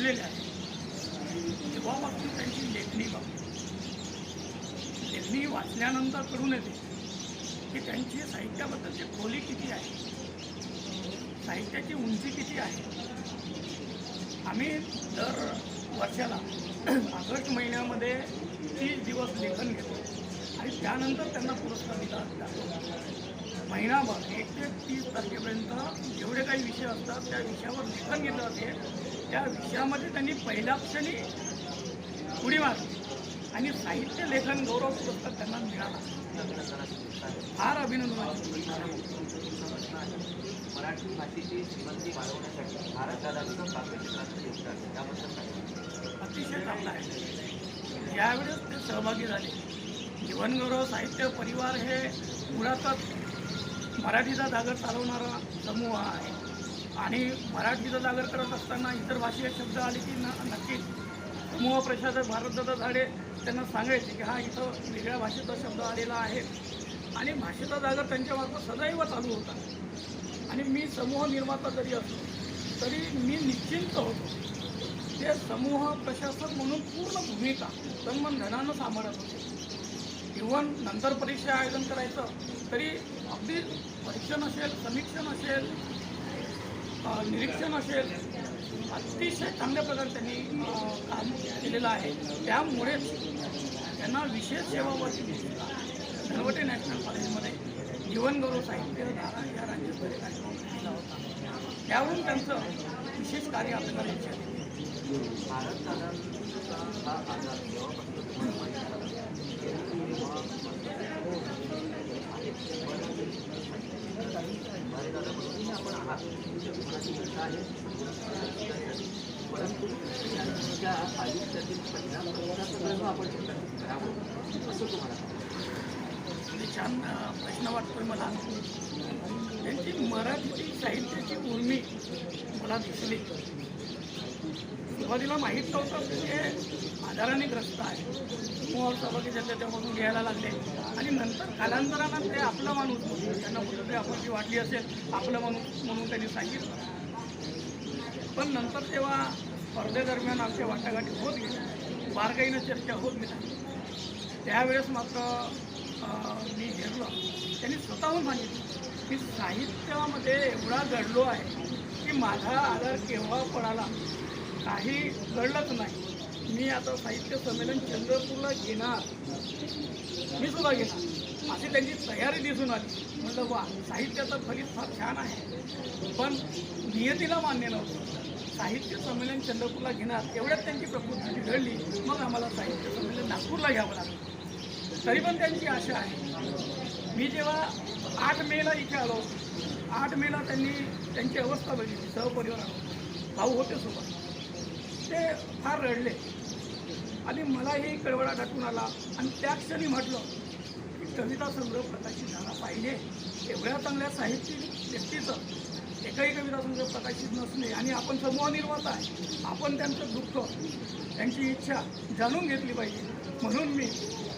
जुळलेले आहे. मात्र त्यांची लेखणी बघ लेखणी वाचल्यानंतर कळून येते की त्यांची साहित्याबद्दलची खोली किती आहे साहित्याची उंची किती आहे आम्ही दर वर्षाला ऑगस्ट महिन्यामध्ये तीस दिवस लेखन घेतो आणि त्यानंतर त्यांना पुरस्कार दिला जातो महिनाभर एक ते तीस तारखेपर्यंत जेवढे काही विषय असतात त्या विषयावर लेखन घेतलं जाते त्या विषयामध्ये त्यांनी पहिल्या क्षणी उडी मारली. आणि साहित्य लेखन गौरव पुरस्कार त्यांना मिळाला. फार आहे. मराठी भाषेची श्रीमंती वाढवण्यासाठी भारत दादाचं काव्यक्षेत्राचं योगदान त्याबद्दल काय? अतिशय चांगला आहे. यावेळेस ते सहभागी झाले जीवनगौरव साहित्य परिवार हे मुळातच मराठीचा जागर चालवणारा समूह आहे. आणि मराठीचा जागर करत असताना इतर भाषीय शब्द आले की न नक्कीच समूह प्रशासक भारतदादा झाडे त्यांना सांगायचे की हा इथं वेगळ्या भाषेचा शब्द आलेला आहे. आणि भाषेचा जागर त्यांच्यामार्फत सदैव चालू होता. आणि मी समूह निर्माता जरी असलो तरी मी निश्चिंत होतो. ते समूह प्रशासक म्हणून पूर्ण भूमिका तन्मन धनानं सांभाळत होते. इव्हन नंतर परीक्षा आयोजन करायचं तरी अगदी परीक्षण असेल समीक्षण असेल निरीक्षण असेल अतिशय चांगल्या प्रकारे त्यांनी काम केलेलं आहे. त्यामुळेच त्यांना विशेष सेवावरती धनवटे नॅशनल कॉलेजमध्ये जीवनगौरव साहित्य धारा या राज्यस्तरीय कार्यक्रम केला होता. त्यावरून त्यांचं विशेष कार्य आपल्याला लक्षात येते आपण आहात मनाची भाषा आहे परंतु त्यांच्या आयुष्यातील पहिला प्रवासाचा आपण करावं असं तुम्हाला छान प्रश्न वाटतोय मला त्यांची मराठी साहित्याची उर्मी मला दिसली. सुरुवातीला माहीत नव्हतं की आजाराने ग्रस्त आहे. समूहावर सहभागी झाले त्यामधून घ्यायला लागले. आणि नंतर कालांतरानं ते आपलं माणूस म्हणून त्यांना कुठेतरी आपण जी वाटली असेल आपलं माणूस म्हणून त्यांनी सांगितलं. पण नंतर तेव्हा स्पर्धेदरम्यान आमच्या वाटाघाटी होत गेल्या बारकाईनं चर्चा होत गेल्या त्यावेळेस मात्र मी घेतलं. त्यांनी स्वतःहून सांगितलं की साहित्यामध्ये एवढा घडलो आहे की माझा आधार केव्हा पडाला काही घडलंच नाही. मी आता साहित्य संमेलन चंद्रपूरला घेणार. मी सुद्धा घेणार. अशी त्यांची तयारी दिसून आली. म्हटलं वा साहित्याचं फलित फार छान आहे. पण नियतीला मान्य नव्हतं. साहित्य संमेलन चंद्रपूरला घेणार एवढ्यात त्यांची प्रकृती बिघडली. मग आम्हाला साहित्य संमेलन नागपूरला घ्यावं लागलं. तरी पण त्यांची आशा आहे. मी जेव्हा आठ मेला इथे आलो आठ मेला त्यांनी त्यांची अवस्था बघितली सहपरिवार भाऊ होते सोबत. ते फार रडले. आणि मलाही कळवळा दाटून आला. आणि त्या क्षणी म्हटलं की कविता संग्रह प्रकाशित झाला पाहिजे. एवढ्या चांगल्या साहित्यिक व्यक्तीचं एकही कविता संग्रह प्रकाशित नसणे आणि आपण समूह निर्माता आहे आपण त्यांचं दुःख त्यांची इच्छा जाणून घेतली पाहिजे. म्हणून मी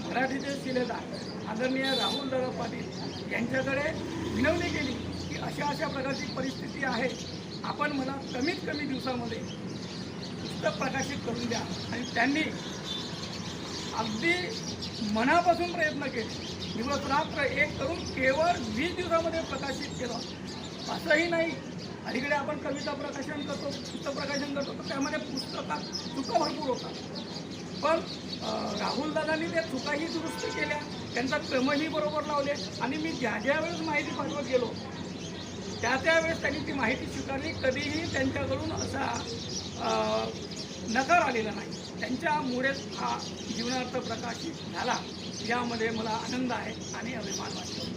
मराठीचे शिलेदार आदरणीय राहुल दादा पाटील यांच्याकडे विनवणी केली की अशा अशा प्रकारची परिस्थिती आहे. आपण मला कमीत कमी दिवसामध्ये पुस्तक प्रकाशित करून द्या. आणि त्यांनी अगदी मनापासून प्रयत्न केले. दिवस रात्र एक करून केवळ वीस दिवसामध्ये प्रकाशित केलं. असंही नाही. अलीकडे आपण कविता प्रकाशन करतो पुस्तक प्रकाशन करतो तर त्यामध्ये पुस्तकात चुका भरपूर होतात. पण राहुल दादांनी त्या चुकाही दुरुस्त केल्या. त्यांचा क्रमही बरोबर लावले. आणि मी ज्या ज्या वेळेस माहिती पाठवत गेलो त्या त्यावेळेस त्यांनी ती माहिती स्वीकारली. कधीही त्यांच्याकडून असा नकार आलेला नाही त्यांच्यामुळेच हा जीवनार्थ प्रकाशित झाला. यामध्ये मला आनंद आहे आणि अभिमान वाटतो.